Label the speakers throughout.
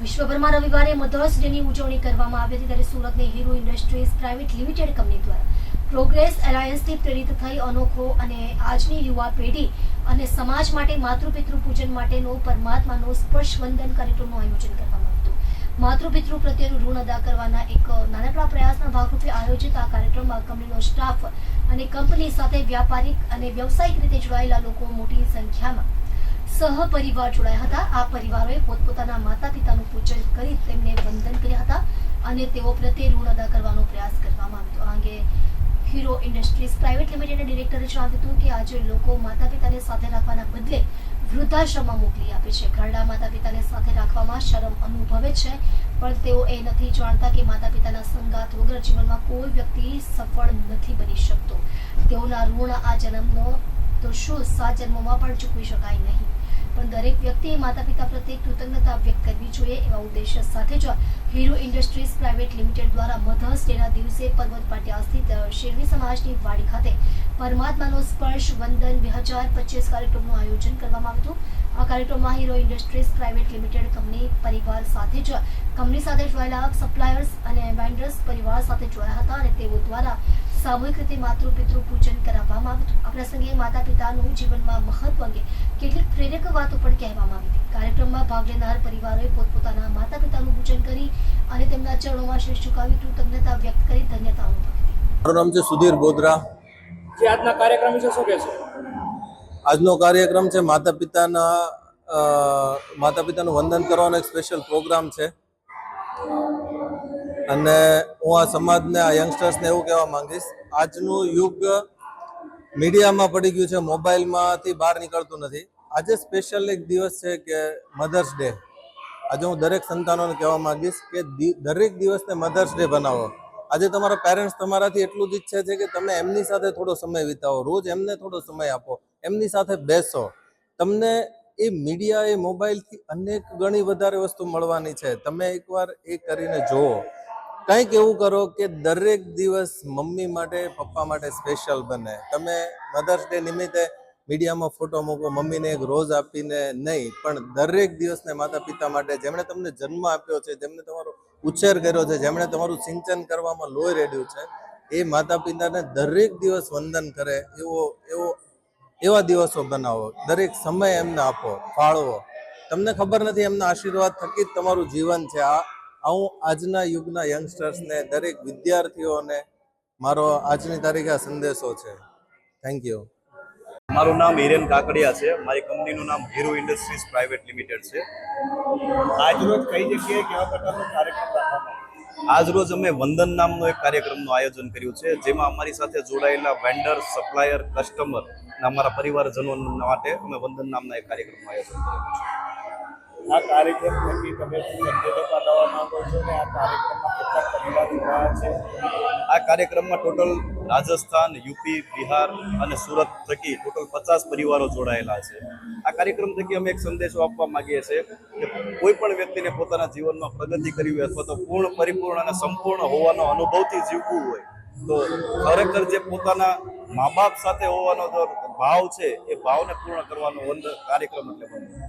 Speaker 1: વિશ્વભરમાં રવિવારે મધર્સ ડેની ઉજવણી કરવામાં આવી હતી ત્યારે સુરતની Hero industries private limited company દ્વારા પ્રોગ્રેસ એલાયન્સથી પ્રેરિત થઈ અનોખો અને આજની યુવા પેઢી અને સમાજ માટે માતૃપિતૃ પૂજન માટેનો પરમાત્માનો સ્પર્શ વંદન કાર્યક્રમનું આયોજન કરવામાં આવ્યું માતૃપિતૃ પ્રત્યેનું ઋણ અદા કરવાના એક નાનકડા પ્રયાસના ભાગરૂપે આયોજિત આ કાર્યક્રમમાં કંપનીનો સ્ટાફ અને કંપની સાથે વ્યાપારિક અને વ્યવસાયિક રીતે જોડાયેલા લોકો મોટી સંખ્યામાં સહપરિવાર જોડાયા હતા. આ પરિવારોએ પોતપોતાના માતા પિતાનું પૂજન કરી તેમને વંદન કર્યા હતા અને તેઓ પ્રત્યે ઋણ અદા કરવાનો પ્રયાસ કરવામાં આવ્યો આ અંગે હીરો ઇન્ડસ્ટ્રીઝ પ્રાઇવેટ લિમિટેડના ડિરેક્ટરે જણાવ્યું હતું કે આજે લોકો માતા પિતાને સાથે રાખવાના બદલે વૃદ્ધાશ્રમમાં મોકલી આપે છે. ઘરડા માતા પિતાને સાથે રાખવામાં શરમ અનુભવે છે, પણ તેઓ એ નથી જાણતા કે માતા પિતાના સંગાત વગર જીવનમાં કોઈ વ્યક્તિ સફળ નથી બની શકતો. તેઓના ઋણ આ જન્મનો તો શું સાત જન્મોમાં પણ ચૂકવી શકાય નહીં. પણ દરેક વ્યક્તિએ માતા પિતા પ્રત્યે કૃતજ્ઞતા વ્યક્ત કરવી જોઈએ એવા ઉદ્દેશ્ય સાથે જ હીરો ઇન્ડસ્ટ્રીઝ પ્રાઇવેટ લિમિટેડ દ્વારા મધર્સ ડેના દિવસે પર્વત પાટિયા સ્થિત શેરવી સમાજની વાડી ખાતે પરમાત્માનો સ્પર્શ વંદન બે હજાર પચીસ કાર્યક્રમનું આયોજન કરવામાં આવ્યું હતું. આ કાર્યક્રમમાં Hero industries private limited company પરિવાર સાથે જ કંપની સાથે જોડાયેલા સપ્લાયર્સ અને વેન્ડર્સ પરિવાર સાથે જોડાયા હતા અને તેઓ દ્વારા સામૂહિક રીતે માતૃ પિતૃ પૂજન કરાવવામાં આવ્યું હતું. આ પ્રસંગે માતા પિતાનું જીવનમાં મહત્વ અંગે કેટલીક પ્રેરક વાતો પણ કહેવામાં આવી હતી. કાર્યક્રમમાં ભાગ લેનાર પરિવારોએ પોતપોતાના માતા પિતાનું પૂજન કરી અને તેમના ચરણોમાં શીશ ઝુકાવી કૃતજ્ઞતા વ્યક્ત કરી ધન્યતા અનુભવી
Speaker 2: મારું નામ છે સુધીર બોદરા
Speaker 3: જે આજના કાર્યક્રમ વિશે શું કહેશો?
Speaker 2: આજનો કાર્યક્રમ છે માતા પિતાના અ, માતા પિતાનું વંદન કરવાનો એક સ્પેશિયલ પ્રોગ્રામ છે. અને હું આ સમાજને, આ યંગસ્ટર્સને એવું કહેવા માંગીશ, આજનું યુગ મીડિયામાં પડી ગયું છે, મોબાઈલમાંથી બહાર નીકળતું નથી. આજે સ્પેશિયલ એક દિવસ છે કે મધર્સ ડે આજે હું દરેક સંતાનોને કહેવા માંગીશ કે દરેક દિવસને મધર્સ ડે બનાવો. આજે તમારા પેરેન્ટ્સ તમારાથી એટલું જ ઈચ્છે છે કે તમે એમની સાથે થોડો સમય વિતાવો. રોજ એમને થોડો સમય આપો. એમની સાથે બેસો. તમને એ મીડિયા, એ મોબાઈલથી અનેક ગણી વધારે વસ્તુ મળવાની છે. તમે એકવાર એ કરીને જુઓ. કંઈક એવું કરો કે દરેક દિવસ મમ્મી માટે, પપ્પા માટે સ્પેશિયલ બને. તમે મધર્સ ડે નિમિત્તે મીડિયામાં ફોટો મૂકો, મમ્મીને એક રોજ આપીને નહીં, પણ દરેક દિવસને માતા પિતા માટે જેમણે તમને જન્મ આપ્યો છે, જેમણે તમારો ઉછેર કર્યો છે, જેમણે તમારું સિંચન કરવામાં લોહી રેડ્યું છે, એ માતા પિતાને દરેક દિવસ વંદન કરે, એવો એવો, એવા દિવસો બનાવો. દરેક સમય એમને આપો, ફાળવો. તમને ખબર નથી, એમના આશીર્વાદ થકી જ તમારું જીવન છે. આ હું આજના યુગના યંગસ્ટર્સને દરેક વિદ્યાર્થીઓને મારો આજની તારીખે આ સંદેશો છે. થેન્ક યુ
Speaker 4: મારું નામ હિરેન કાકડિયા છે. મારી કંપનીનું નામ હીરો ઇન્ડસ્ટ્રીઝ પ્રાઇવેટ લિમિટેડ છે.
Speaker 3: આજરોજ કઈ જગ્યાએ કેવા પ્રકારનો કાર્યક્રમ રાખવામાં
Speaker 4: આજ રોજ અમે વંદન નામનો એક કાર્યક્રમનું આયોજન કર્યું છે, જેમાં અમારી સાથે જોડાયેલા વેન્ડર સપ્લાયર કસ્ટમર અને અમારા પરિવારજનો માટે અમે વંદન નામના એક કાર્યક્રમનું આયોજન કર્યું છે.
Speaker 3: આ કાર્યક્રમ થકી તમે સંદેશો પાઠવવા માંગો છો ને આ કાર્યક્રમમાં કેટલા પરિવાર જોડાયા છે?
Speaker 4: આ કાર્યક્રમમાં ટોટલ રાજસ્થાન, યુપી, બિહાર અને સુરત થકી ટોટલ પચાસ પરિવારો જોડાયેલા છે. આ કાર્યક્રમ થકી અમે એક સંદેશો આપવા માંગીએ છીએ કે કોઈ પણ વ્યક્તિને પોતાના જીવનમાં પ્રગતિ કરવી હોય અથવા તો પૂર્ણ, પરિપૂર્ણ અને સંપૂર્ણ હોવાનો અનુભવથી જીવવું હોય, તો ખરેખર જે પોતાના મા બાપ સાથે હોવાનો ભાવ છે, એ ભાવને પૂર્ણ કરવાનો કાર્યક્રમ એટલે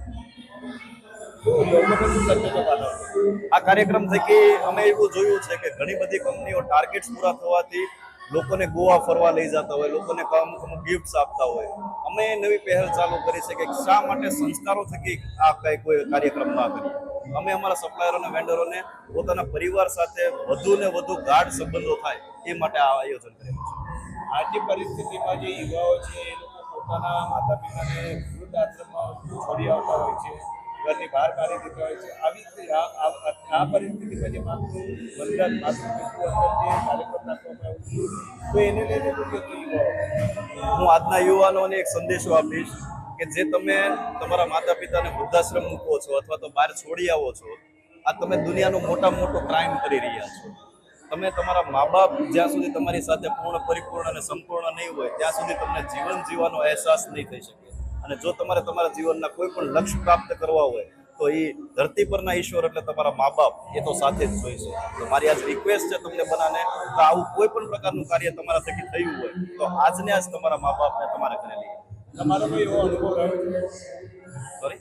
Speaker 4: આ કાર્યક્રમ થકી અમે એવું જોયું છે કે ઘણી બધી કંપનીઓ ટાર્ગેટ્સ પૂરા થવાથી લોકોને ગોવા ફરવા લઈ જતા હોય, લોકોને અમુક અમુક ગિફ્ટ્સ આપતા હોય. અમે નવી પહેલ ચાલુ કરી છે કે શા માટે સંસ્કારો થકી આ કઈ કોઈ કાર્યક્રમ ના કરીએ. અમે અમારા સપ્લાયરોને વેન્ડરોને પોતાના પરિવાર સાથે વધુ ને વધુ ગાઢ સંબંધો થાય એ માટે આ આયોજન કરેલું છે.
Speaker 3: આજની પરિસ્થિતિમાં જે યુવાઓ છે, એ લોકો પોતાના માતા પિતાને વૃદ્ધ આશ્રમમાં છોડી આવતા હોય છે. ઘરની બહાર કાઢી દેતા હોય છે. આવી રીતે આ- પરિસ્થિતિ આ પરિસ્થિતિમાં જે માતૃ વંદન માતૃ જે કાર્યક્રમ રાખવામાં આવ્યું છે. તો એને લઈને
Speaker 4: હું આજના યુવાનોને એક સંદેશો આપીશ કે જે તમે તમારા માતા પિતાને વૃદ્ધાશ્રમ મૂકો છો અથવા તો બહાર છોડી આવો છો, આ તમે દુનિયાનો મોટા મોટો ક્રાઇમ કરી રહ્યા છો. તમે તમારા મા બાપ જ્યાં સુધી તમારી સાથે પૂર્ણ પરિપૂર્ણ અને સંપૂર્ણ નહીં હોય, ત્યાં સુધી તમને જીવન જીવવાનો અહેસાસ નહીં થઈ શકે. અને જો તમારે તમારા જીવનના કોઈ પણ લક્ષ્ય પ્રાપ્ત કરવા હોય તો એ ધરતી પરના ઈશ્વર એટલે તમારા મા બાપ એ તો સાથે જ જોઈશે. તો મારી આજ રિક્વેસ્ટ છે તમને બધાને તો આવું કોઈ પણ પ્રકારનું કાર્ય તમારા થકી થયું હોય તો આજને આજ તમારા મા બાપને તમારે ઘરે લઈએ
Speaker 3: તમારો કોઈ એવો અનુભવ રહ્યો?
Speaker 4: સોરી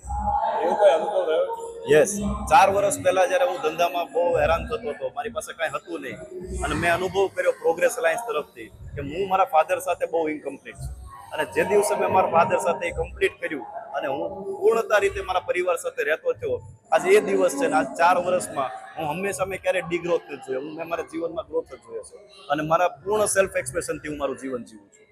Speaker 3: એવો કોઈ અનુભવ રહ્યો?
Speaker 4: યસ ચાર વર્ષ પહેલા જ્યારે હું ધંધામાં બહુ હેરાન થતો હતો મારી પાસે કાંઈ હતું નહીં. અને મેં અનુભવ કર્યો પ્રોગ્રેસ લાઇન્સ તરફથી કે હું મારા ફાધર સાથે બહુ ઇન્કમ્પ્લીટ છું. અને જે દિવસે મેં મારા ફાધર સાથે કમ્પ્લીટ કર્યું અને હું પૂર્ણતા રીતે મારા પરિવાર સાથે રહેતો થયો, આજે એ દિવસ છે ને આજ ચાર વર્ષમાં હું હંમેશા મેં ક્યારેય ડિગ્રોથ નથી જોયો. હું મેં મારા જીવનમાં ગ્રોથ જ જોયો છે. અને મારા પૂર્ણ સેલ્ફ એક્સપ્રેશનથી હું મારું જીવન જીવું છું.